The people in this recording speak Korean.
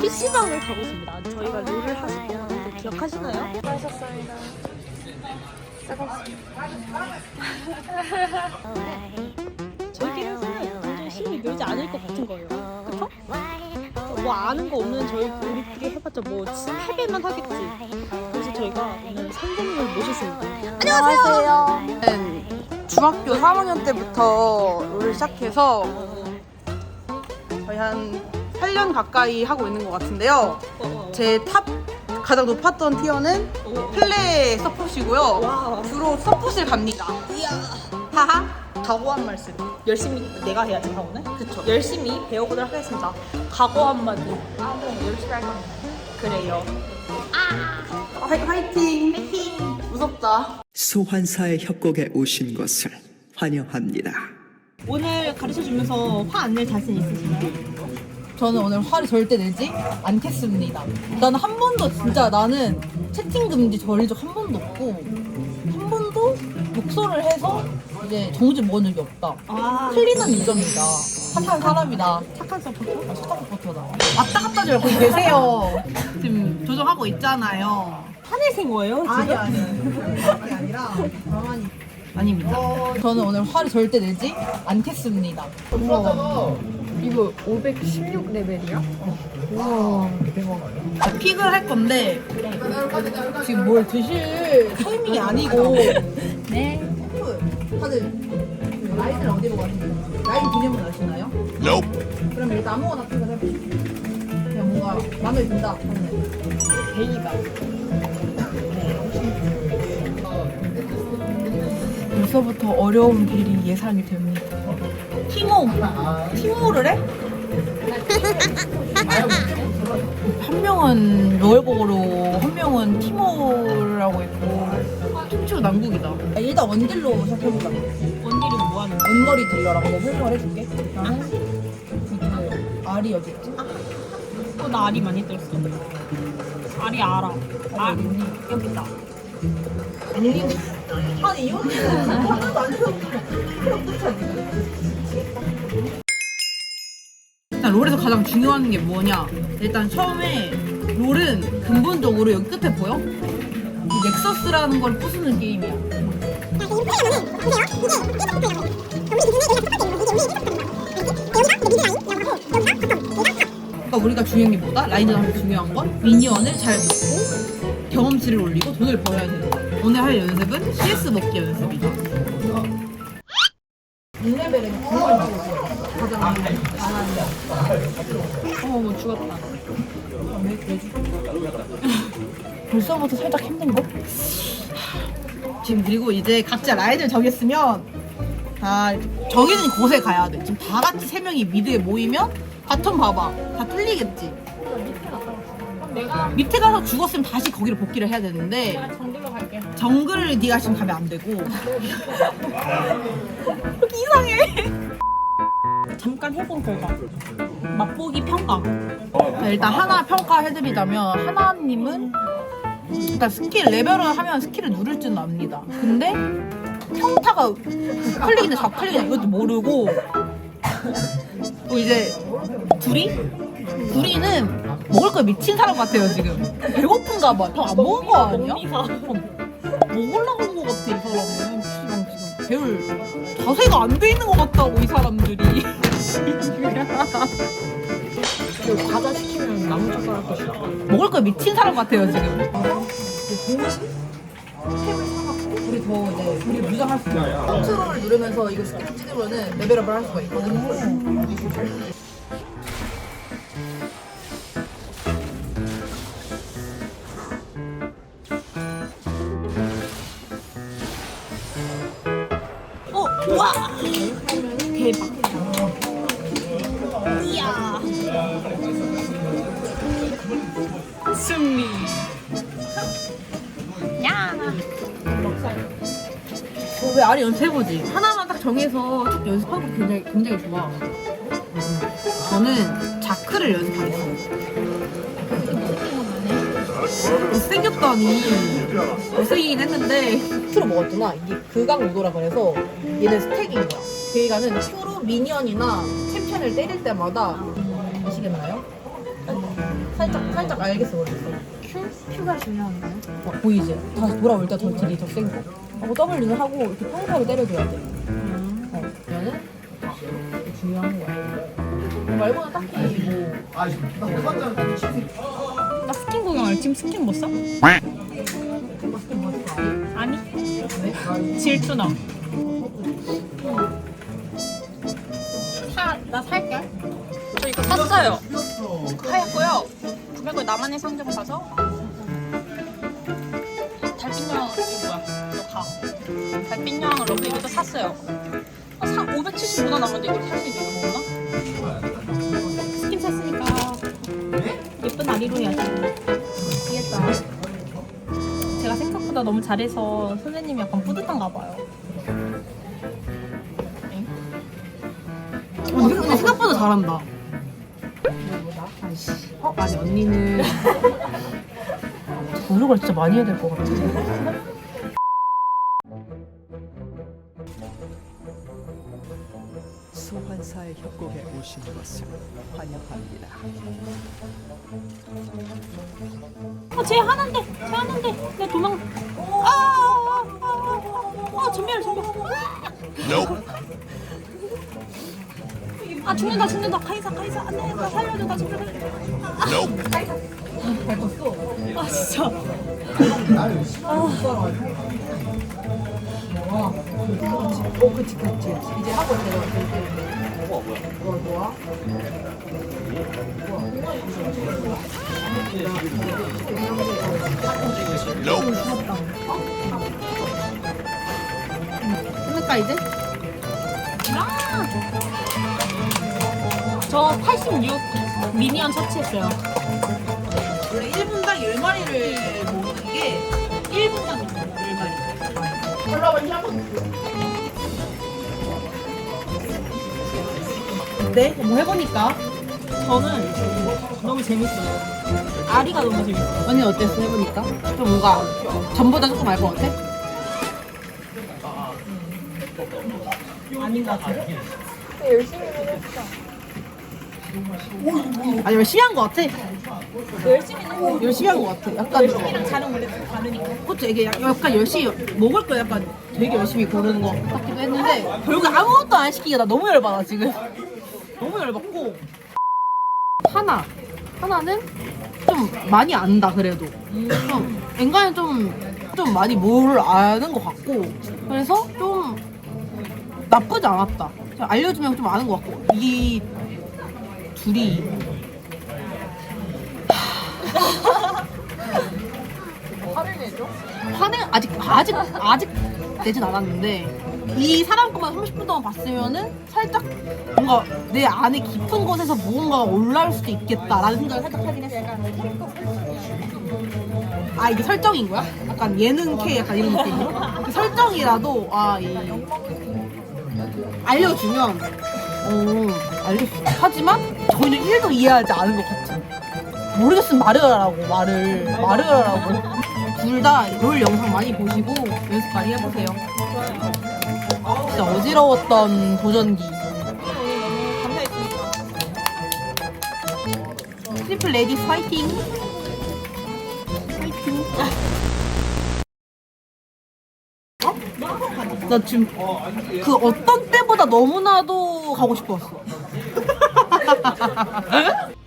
PC방을 가고 있습니다. 저희가 롤을 하실 때 기억하시나요? 수고하셨습니다. 저희끼리 했으면 도저히 시간이 늘지 않을 것 같은 거예요. 그쵸? 뭐 아는 거 없는 저희 우리끼리 해봤자 뭐 8배만 하겠지. 그래서 저희가 오늘 선생님을 모셨습니다. 안녕하세요. 중학교 3학년 때부터 롤을 시작해서 한 8년 가까이 하고 있는 것 같은데요. 제 탑 가장 높았던 티어는 플레 서폿이고요. 와. 주로 서폿을 갑니다. 하하. 각오 한 말씀. 열심히 내가 해야지 다오늘 그쵸 열심히 배워보도록 하겠습니다 각오 한마디 아 네 열심히 할 겁니다. 그래요 화, 화이팅. 화이팅. 무섭다. 소환사의 협곡에 오신 것을 환영합니다. 오늘 가르쳐 주면서 화 안 낼 자신 있으신가요? 저는 오늘 화를 절대 내지 않겠습니다. 나는 한 번도 진짜 나는 채팅 금지 저린 적한 번도 없고 한 번도 욕설을 해서 이제 정지 먹은 적이 없다. 아 틀리는 유점이다. 착한 사람이다. 착한 서포터? 아, 착한 서포터다. 왔다 갔다 말고 거기 계세요. 지금 조정하고 있잖아요. 화내신 거예요 지금? 아니 아니. 그게 아니라 가만히. 아닙니다. 저는 오늘 화를 절대 내지 않겠습니다. 이거 516레벨이야? 픽을 할 건데 지금 뭘 드실 타이밍이 아니고. 네. 다들 라인을 어디로 가시나요? 라인 개념은 아시나요? 그럼 일단 아무거나 픽을 해보시죠. 그냥 뭔가 마음에 든다. 베이가. 벌써부터 어려운 길이 예상이 됩니다 티모 티모를 해? 한 명은 로열곡으로 한 명은 티모를 하고 있고 춤추 남국이다. 일단 원딜로 시작해보자. 원딜이 뭐 하는 거야? 원거리 딜러라고 내가 설명을 해줄게. 나는 그 알이 어디 있지? 어, 나 알이 많이 떴어. 알이 알아. 아 여기 있다. 알리 아니 이 언니는 하나도 안 해서 그럼 끝이야 일단 롤에서 가장 중요한 게 뭐냐 일단 처음에 롤은 근본적으로 여기 끝에 보여? 이 넥서스라는 걸 부수는 게임이야 그러니까 우리가 중요한 게 뭐다? 라인전하면 중요한 건 미니언을 잘 먹고 경험치를 올리고 돈을 벌어야 되는 거야 오늘 할 연습은 CS 먹기 연습이다 어뭐 죽었다 벌써부터 살짝 힘든 거? 지금 그리고 이제 각자 라인을 정했으면 아 정해진 곳에 가야 돼. 지금 다 같이 세 명이 미드에 모이면 바텀 봐봐 다 뚫리겠지. 밑에 가서 죽었으면 다시 거기로 복귀를 해야 되는데 정글로 갈게 정글을 네가 지금 가면 안 되고 이상해. 잠깐 해본 결과 맛보기 평가 자, 일단 하나 평가해드리자면 하나님은 일단 스킬 레벨을 하면 스킬을 누를 줄은 압니다. 근데 평타가 클릭이나 좌클릭이나 이것도 모르고 또 이제 둘이 둘이는 먹을 거 미친 사람 같아요 지금 배고픈가 봐. 더안 먹은 거 아니야? 언니가 먹으려고 온거 같아 이 사람은. 배울 자세가 안 돼 있는 것 같다고 이 사람들이. 과자 시키면 나무젓가락도 싫어. 먹을 거 미친 사람 같아요 지금. 우리 더 이제 우리 무장할 수 있어요. 컨트롤을 누르면서 이거 스킬 찍으면은 레벨업을 할 수가 있거든요. 승리 어, 왜 아리 연습해보지? 하나만 딱 정해서 쭉 연습하고 굉장히, 굉장히 좋아. 저는 자크를 연습하겠습니다. 못생겼다니. 못생기긴 했는데, Q로 먹었구나. 이게 극강 유도라 그래서 얘는 스택인 거야. 베이가는 Q로 미니언이나 챔피언을 때릴 때마다 아시겠나요? 살짝 살짝 알겠어 모르겠어. 큐? 큐가 중요한가요? 어, 보이지? 다시 돌아올 때 더 딜이 더 센 거. 하고 W는 하고 이렇게 평타를 때려줘야 돼. 어, 그러면은 이게 중요한 거야. 그거 말고는 딱히 뭐 나 스킨 구경할 지금 스킨 못 써? 아니 질투나 샀어요. 하얗고요. 구매고 나만의 상점 가서 달빛여왕 이거 뭐야 이거 가 달빛여왕 러브 이것도 샀어요. 어, 사, 575원 남았는데 이걸 살 수 있는 거 없나? 스킨 샀으니까. 예쁜 아리로 해야지. 미치겠다. 제가 생각보다 너무 잘해서 선생님이 약간 뿌듯한가 봐요. 어, 생각보다 잘한다. 어, 언니는 노력을 진짜 많이 해야 될 것 같아. 소환사의 협곡에 오신 것을 환영합니다. 어, 쟤 하는데, 쟤 하는데, 내 도망. 아, 아, 아, 아, 아, 전멸, 전멸. 아, 죽는다, 죽는다. 카이사, 카이사, 안 돼, 나 살려줘, 나 전멸 살려줘. 카이사. 아, 진짜. 오, 그치, 그치. 이제 하고 제가 뭐 뭐야? 끝낼까 이제? 저 86 미니언 처치했어요. 원래 1분당 10마리를 모으는 게 1분당 10마리. 올라와, 한번 네, 뭐 해보니까 저는 너무 재밌어요. 아리가 너무 재밌어요. 언니 어땠어 해보니까? 좀 뭔가 전보다 조금 알것 같아? 아닌 것 같아요. 아니 열심히 한것 같아. 열심히 했는데 열심히 한것 같아. 약간 열심히랑 잘은 원래 좀 다르니까. 그것도 이게 약- 약간 열심히 먹을 거 약간 되게 열심히 고르는 것 같기도 했는데 결국 아무것도 안 시키게 나 너무 열받아 지금. 너무 열받고 하나 하나는 좀 많이 안다 그래도 좀 엔간히 좀좀 많이 뭘 아는 것 같고 그래서 좀 나쁘지 않았다. 알려주면 좀 아는 것 같고. 이 둘이. 화내 아직 아직 아직 되진 않았는데 이 사람 것만 30분 동안 봤으면은 살짝 뭔가 내 안에 깊은 곳에서 무언가가 올라올 수도 있겠다라는 생각을 살짝 하긴 했어. 아 이게 설정인 거야? 약간 예능 K 약간 이런 느낌으로? 그 설정이라도 아이 알려주면 어 알겠어. 하지만 저희는 1도 이해하지 않은 것 같은. 모르겠으면 말을 하라고 말을 말을 하라고. 둘 다 롤 영상 많이 보시고 연습 많이 해보세요. 진짜 어지러웠던 도전기. 트리플 레디 파이팅. 파이팅. 나 지금 그 어떤 때보다 너무나도 가고 싶었어.